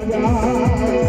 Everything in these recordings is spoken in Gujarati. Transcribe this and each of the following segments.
હા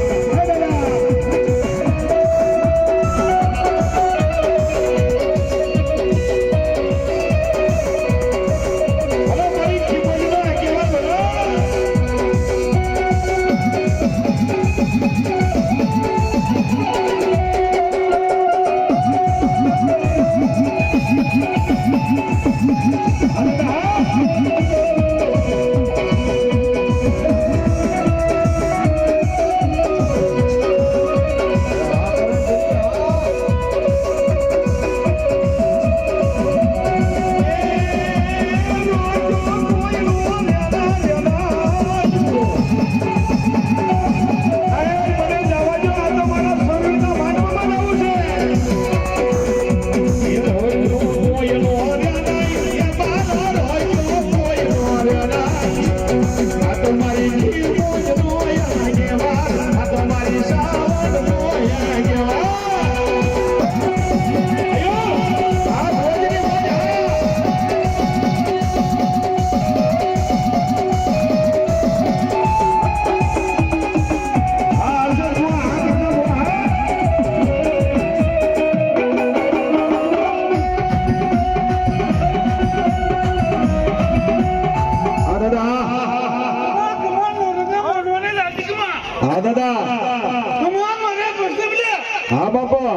હા બાપા.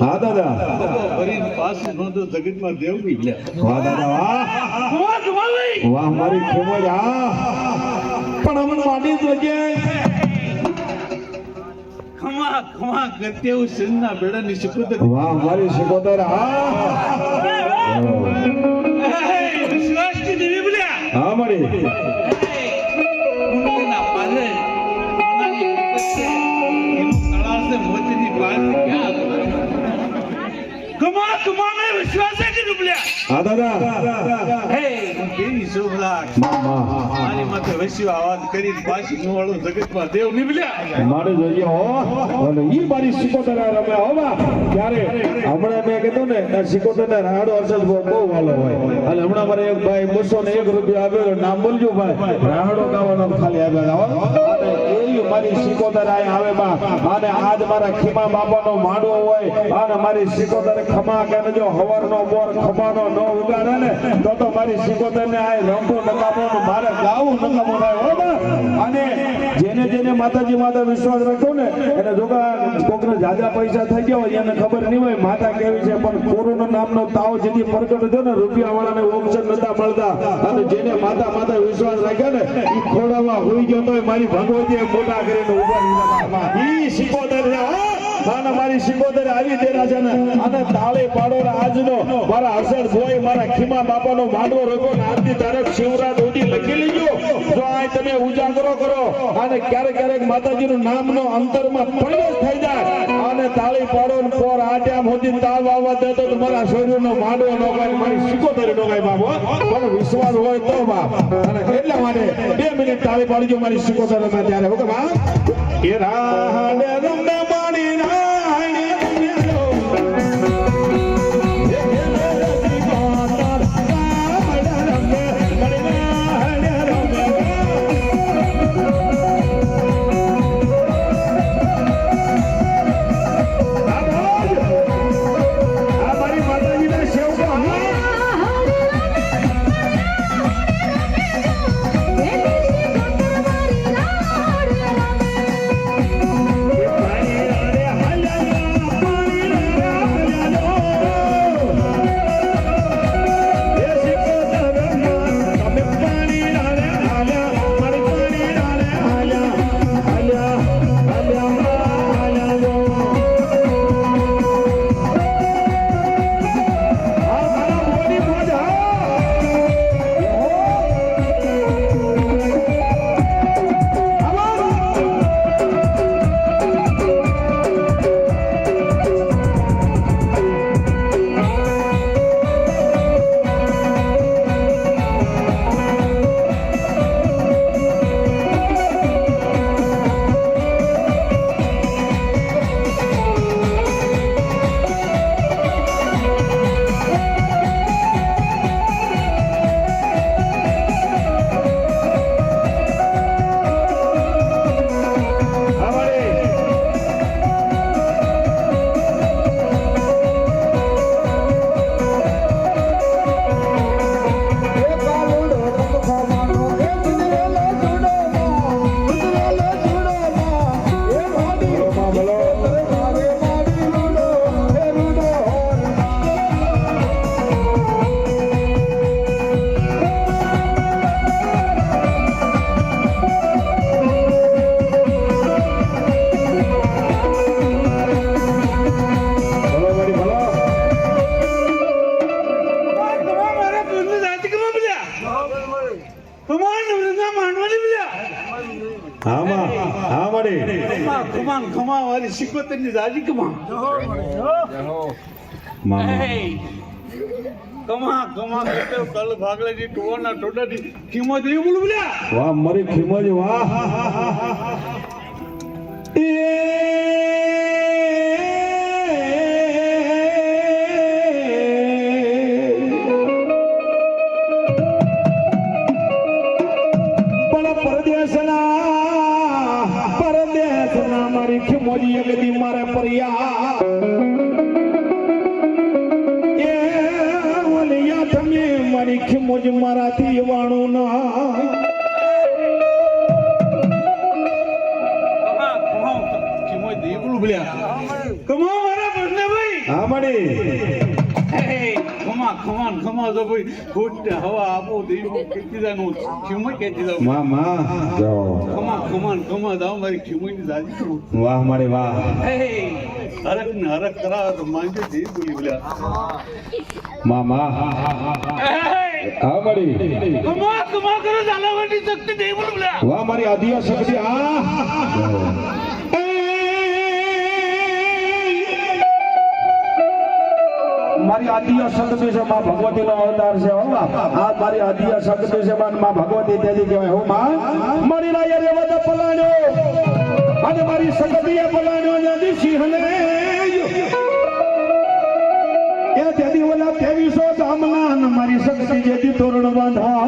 હા દાદા. જગતમાં દેવ બી વાહ દાદા વાહ. વાહ મારી ખેમોજ હા. પણ અમને માટી જગ્યાએ ખમા ખમા કરતે હું સિંહના બેડાની શપથ. વાહ મારી શિકોતર હા. હા મારી. હું કેવી શોભલા માં માં મારી દેવ જોઈએ હો અને ઈ સિકોતર રમે હો બા ત્યારે હમણાં મેં કીધું ને આ સિકોતર રાડો અસલ બહુ બહુ વાલો હોય અને હમણાં મારે એક ભાઈ બસો ને એક રૂપિયા આપ્યો નામ બોલજો ભાઈ રાડો ગાવાનો ખાલી એવી મારી સિકોદર આય આવે બા. અને આજ મારા ખીમા બાપાનો માંડવો હોય અને મારી સિકોદર ખમા કે જો હવરનો બોર, ખમાનો ન ઉગાડે ને, તો તો મારી સિકોદર ને આય રંગો નકામો મારે ગાવું નકામો થાય હો બા. અને જેને જેને માતાજી માતા વિશ્વાસ રાખ્યો ને, એને જોગા કોકને જાજા પૈસા થઈ ગયા હોય, એને ખબર નહીં હોય માતા કેવી છે, પણ કોરોના નામનો તાવ જેથી પ્રગટ થયો ને રૂપિયા વાળાને ઓપ્શન નતા મળતા. અને જેને માતા માતા વિશ્વાસ રાખ્યો ને એ ખોડામાં હોઈ ગયો તો મારી ભગવતીએ મોટા કરીને ઊભા રહ્યા. ઈ હો. અને મારી સિકોતર આવી દે છે ને અને તાળે પાડો આજનો મારા હસર જોઈ મારા ખીમા બાપાનો માંડવો રોકો ને આજની તારીખ શિવરાત સુધી લખી લીજો. જો આ તમે ઉજાગરો કરો અને ક્યારેક ક્યારેક માતાજીનું નામનો અંતરમાં પ્રવેશ થઈ જાય. અને તાળી પાડો ને પોર આટ્યા મોદી તાવ આવવા દે તો મારા શરીરનો માંડવો નો ગાય મારી સિકોતરી નો ગાય બાબો પણ વિશ્વાસ હોય તો બાપ. અને એટલા માટે બે મિનિટ તાળી પાડજો, મારી સિકોતરમાં ત્યારે, હું કે બાપ. એ રાહને રમણે જાજી કમા કમા કમા કેતે કલ ટોના બોલ બોલ્યા. વાહ મારી વાહ. એ પણ ખમા ભાઈ ખોટ હવા આપો દેવો કેટલી દાનું કિંમત કેટલી દાવમાં માં જો ખમા ખમા ખમા દાવ મારી કિંમત જાજી વાહ મારી વાહ. હરક ને હરક કરાવે તો માંગે જે બોલી બોલ્યા માં માં હા. મળી કમા કમા કરે ચાલવાની શક્તિ દે બોલ બોલ્યા વાહ મારી આદિયા શક્તિ હા. મારી આદિય શક્તિ છે, માં ભગવતી નો અવતાર છે, હો આ મારી આદિય શક્તિ છે, માં માં ભગવતી તેથી કહેવાય, હો, માં. મારી રાય રે વદ પલાણ્યો. અને મારી શક્તિ એ પલાણ્યો નદી સિંહને એ તેથી ઓલા ત્રેવીસો ધામના અને મારી શક્તિ જેથી તોરણ બાંધા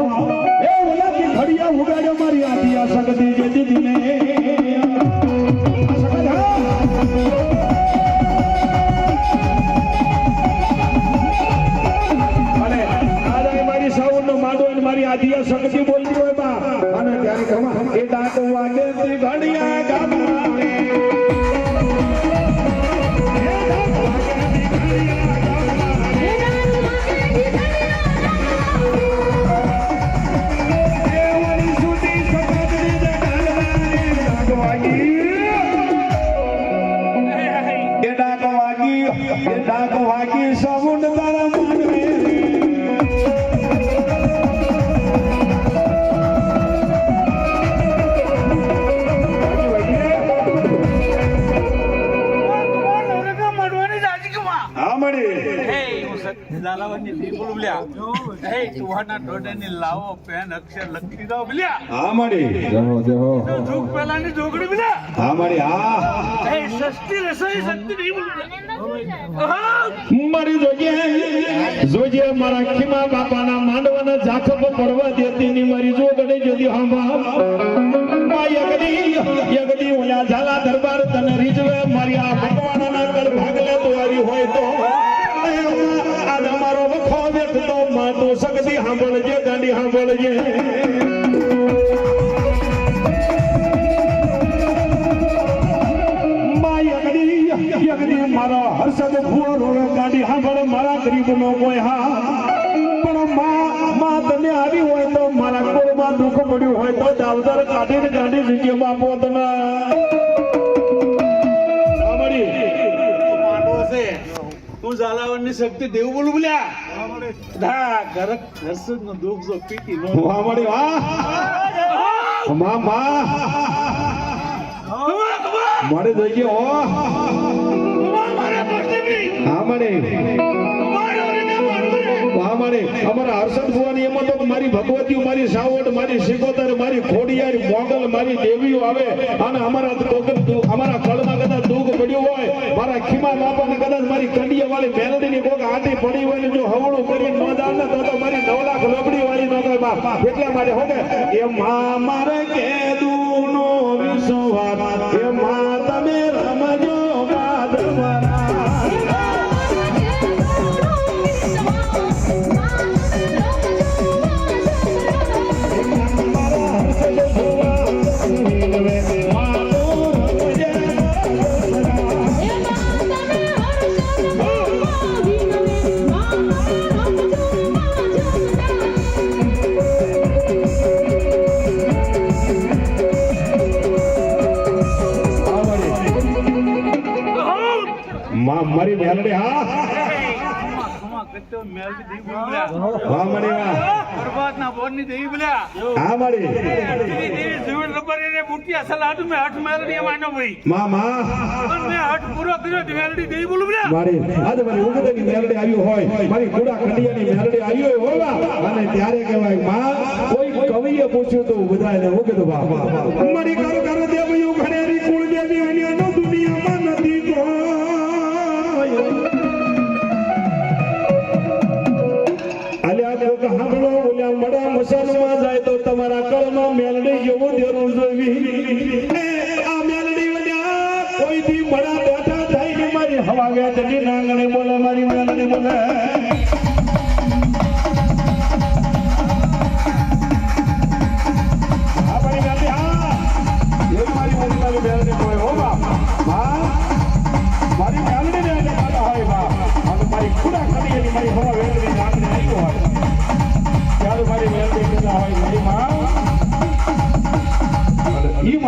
એ ઓલા કી ઘડિયા ઉગાડ્યો મારી આદિય શક્તિ જેથી દિને આ મારી માદો અને મારી આદિયા સંગતી બોલતી હોય બા અને ત્યારે ખમા એ દાંત વાગે ઘડિયા ગામમાં મળી લાવો પેન અક્ષર લખી દો બોલ્યા હા મળી જહો જહો. દુઃખ પેલાની જોગડી બોલ્યા હા મળી હા. એ સસ્તી રસોઈ શક્તિ નહીં બોલ્યા મારી જોજે. જોજે મારા ખીમા બાપાના માંડવાના ઝાખપ પડવા દેતી ની મારી જોગડે જોતી હા ઓલા ઝાલા દરબાર તને રીજવે મારી આ ભગવાનના કળ ભાગલે દોરી હોય તો. વેઠતો માં તો સગદી સાંભળજે. ગાંડી સાંભળજે માં મારો હર્ષદ ભૂરો રોળો ગાડી હાંભળ મારા ગરીબનો કોઈ હા. પણ માં માં તને આવી હોય તો મારા કોળમાં દુઃખ પડ્યું હોય તો દાવદર કાઢીને ગાડી જગ્યા બાપો છે. તું ઝાલાવાડની શક્તિ દેવું બોલું બોલ્યા? ધા ઘર ઘરસદ નો દુઃખ જો નો વાહ મળી વાહ. માં માં મારે જોઈએ ઓ હા મળી. મારે અમારા હર્ષદ ભુવાની એમાં તો મારી ભગવતીઓ, મારી સાવડ મારી સિકોતર મારી ખોડિયાર, મોગલ, મારી દેવીઓ આવે. અને અમારા અમારા કળમાં કદાચ દુઃખ પડ્યું હોય, મારા ખીમા બાપાને કદાચ મારી કંડિયા વાળી મેલડીની કોક આટી પડી હોય ને જો હવળું કરી ન દાન તો મારી નવ લાખ લોબડી વાળી નો એટલા માટે હોગે એ માં મારે કેદું વાહ મળી વાહ બરબાદ ના. બોરની દેવી બોલ્યા હા મારી દેવી દેવી જીવન રબર એને બુટી અસલ આટું હઠ મેલડી એમાં ભાઈ. માં માં. પણ મેં હઠ પૂરો કર્યો મેલડી દેવી બોલું બોલ્યા મારી આજે મારી ઉગતની મેલડી આવ્યું હોય. મારી કુડા ખંડિયાની મેલડી આવી હોય હોવા અને ત્યારે કહેવાયમાં કોઈ કવિએ પૂછ્યું તો બધાને ઉગત બાપ મારી કર કર મારી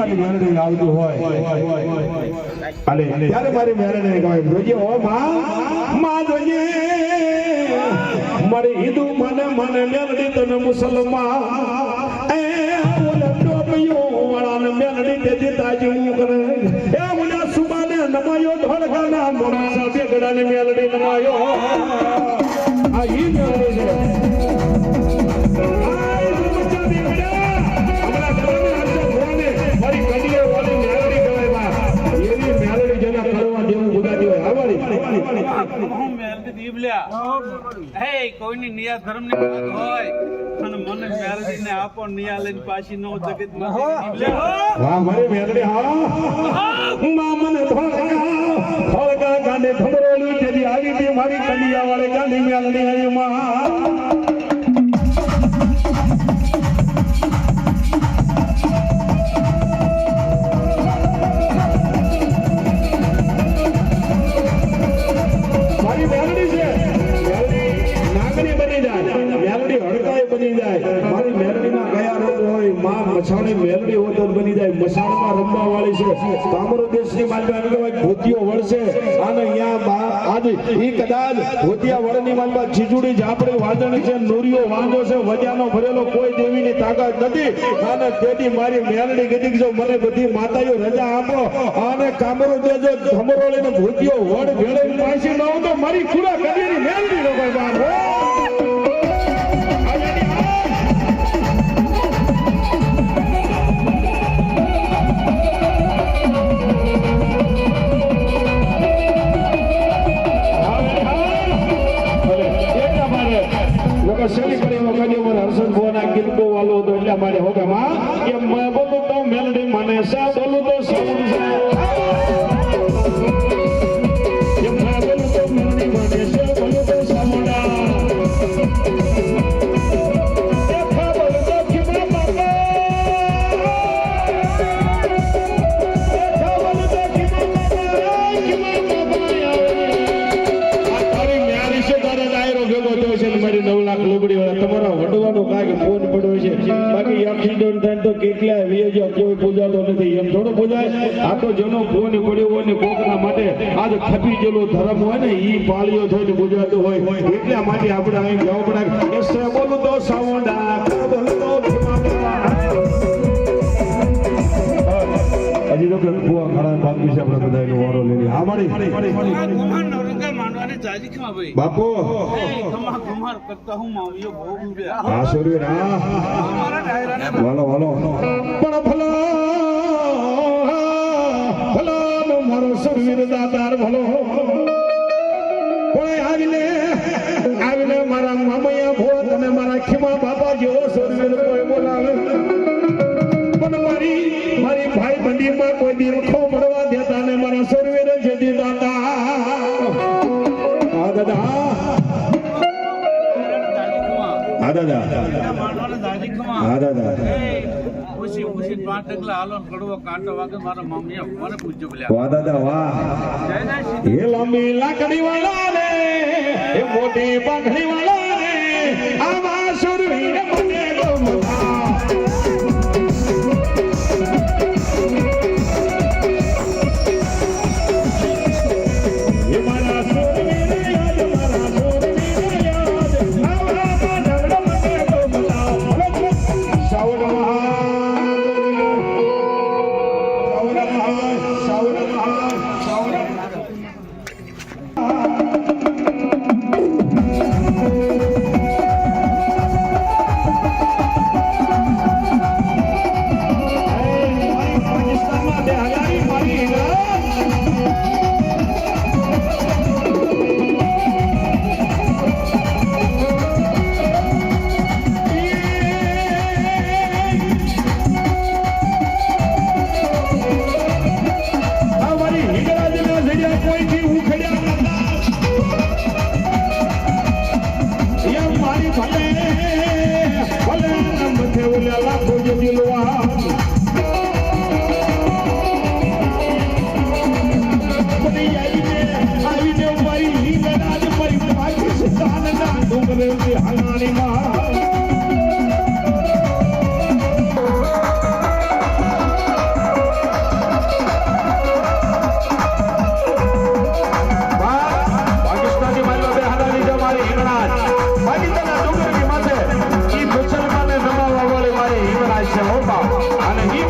મારી મેલડી આવતું હોય. અને ત્યારે મારી મેલડી કહેવાય જોઈએ ઓ માં માં જોઈએ મારી હિન્દુ મને મને મેરડી તને મુસલમાન. એ ઓલે ટોપિયો વાળાને મેલડી દેતી તાજી હું કરે એ મને સુબાને નમાયો ધોળખાના મોણા સાબે ગડાને મેલડી નમાયો. આ ઈ મેલડી છે. હું મેલડી દેવી હે કોઈની નિયા ધર્મની વાત હોય અને મને મેલડી ને આપો નિયા લઈને પાછી નો જગતમાં બોલ્યા મારી કલિયા વાળે ગાંધી મેલડી આવી માં. બની જાય. મારી મેરડીમાં કયા રોગ હોય, માં મછાણી મેરડી હોય બની જાય. મસાણમાં રમવા વાળી છે કામરો દેશની માલમાં કહેવાય ભૂતિયો વળશે અને અહીંયા બા- આજે એ કદાચ ભૂતિયા વળની માલમાં ખીચુડી ઝાપડી વાદળી છે, નોરીઓ વાંધો છે વજાનો ભરેલો કોઈ દેવીની તાકાત નથી. અને તેથી મારી મેરડી કીધી જો મને બધી માતાઓ રજા આપો. અને કામરો દેજો ધમરોળીને ભૂતિયો વડ ભેળે પાછી ન તો મારી ખુરા કડીની મેરડી નો કોઈ એટલા માટે આપણે અહીં જવું પડે કે સે બોલું તો સાવંડા બોલું તો ભીમાડા. હજી તો આપણે બધા એનો વારો હા મારી. બાપુ. હે સૂર્ય હા વાલો વાલો. પણ ભલો ભલો મારો સુરવીર દાતાર ભલો. પણ આવીને મારા મામૈયા ભો તમે મારા ખીમા બાપા જેવો સુરવીર કોઈ બોલાવે. પણ મારી મારી ભાઈ બંડીમાં કોઈ દીરખો મળવા દેતા ને મારા સોરવેલ જેથી દાતા. હા દાદા. હા દાદા. હા દાદા. ઉસી ઉસી પાંચ ડગલા હાલો કડવો કાંટો વાગે મારા મમ્મીએ મને પૂછ્યું બોલ્યા વાહ દાદા વાહ. એ લાંબી લાકડી વાળા મોટી પાઘડી વાળા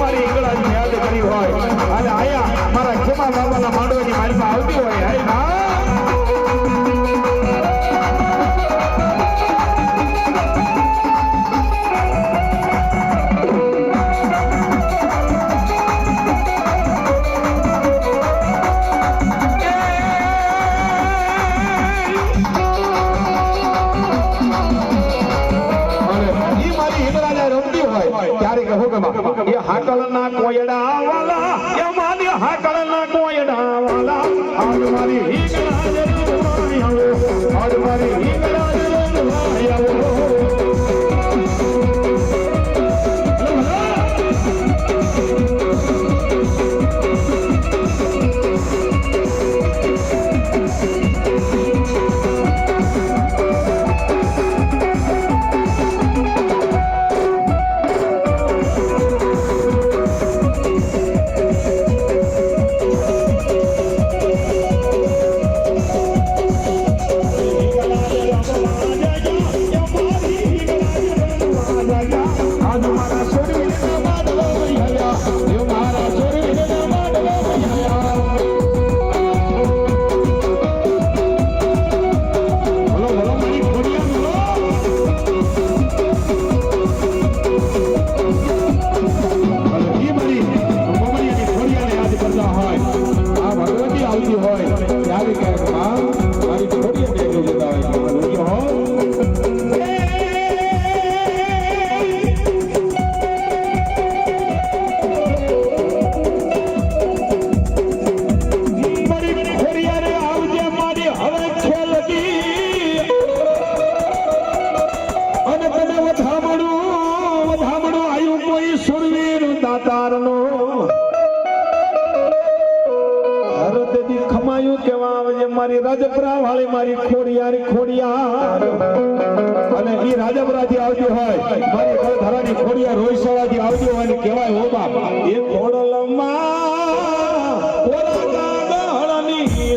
পারি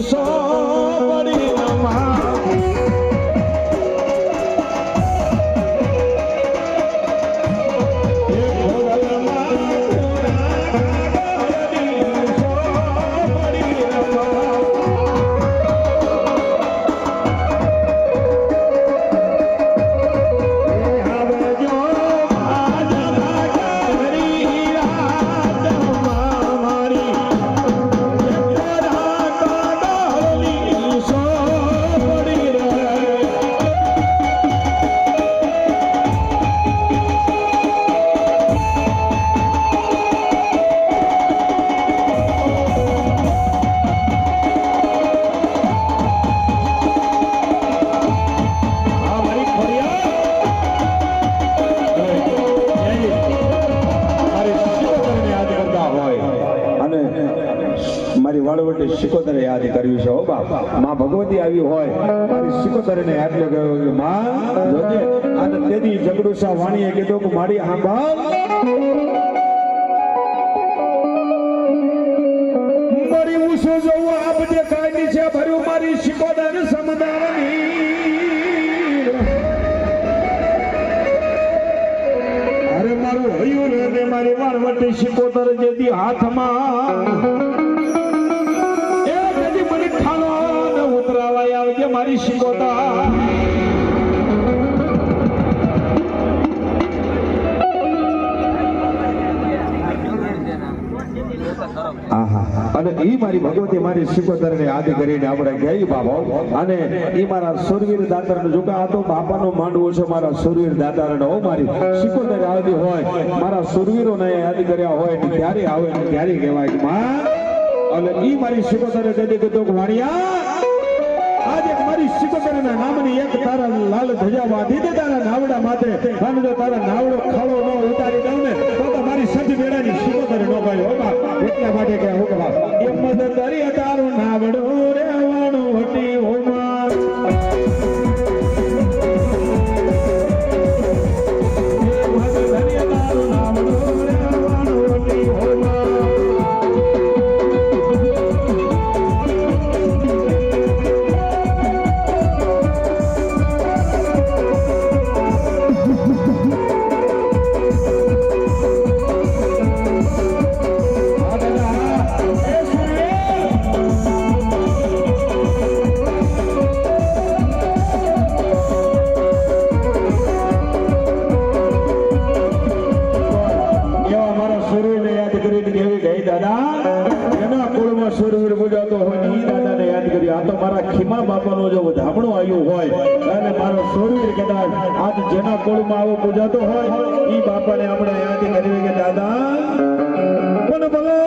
song. શિકોતરે કર્યું છે, હો ભગવતી આવી હોય, મારી શિકોતરને યાદ લગાવ્યો કે માં. જોજે અને વાણીએ કીધું કે મારી આંબાલ મારી અરે મારું હયું ને મારી વાળવટી શિકોતર જેથી હાથમાં શિકોતર આહા. અને એ મારી ભગવતી, મારી શિકોતરને યાદ કરીને આપણે ગઈ બાબા. અને એ મારા સુરવીર દાતાર જો કે આ બાપાનો માંડવો છે મારા સુરવીર દાતાર હો મારી શિકોતર આવતી હોય, મારા સુરવીરોને યાદ કર્યા હોય ને ત્યારે આવે ને ત્યારે કહેવાય અને ઈ મારી શિકોતરે તેથી કીધું વાણિયા મારી નામની એક તારા લાલ ધજા વાધી દે તારા નાવડા માથે. અને જો તારા નાવડો ખાડો ન ઉતારી દઉં ને, તો તો મારી સજ બેડાની શિકોતર ન ભાઈ એટલા માટે કે હું એમ મદદ તારું નાવડું જેના કુળમાં આવો પૂજાતો હોય એ બાપાને આપણે અહીંયાથી કરીએ કે દાદા પણ ભલે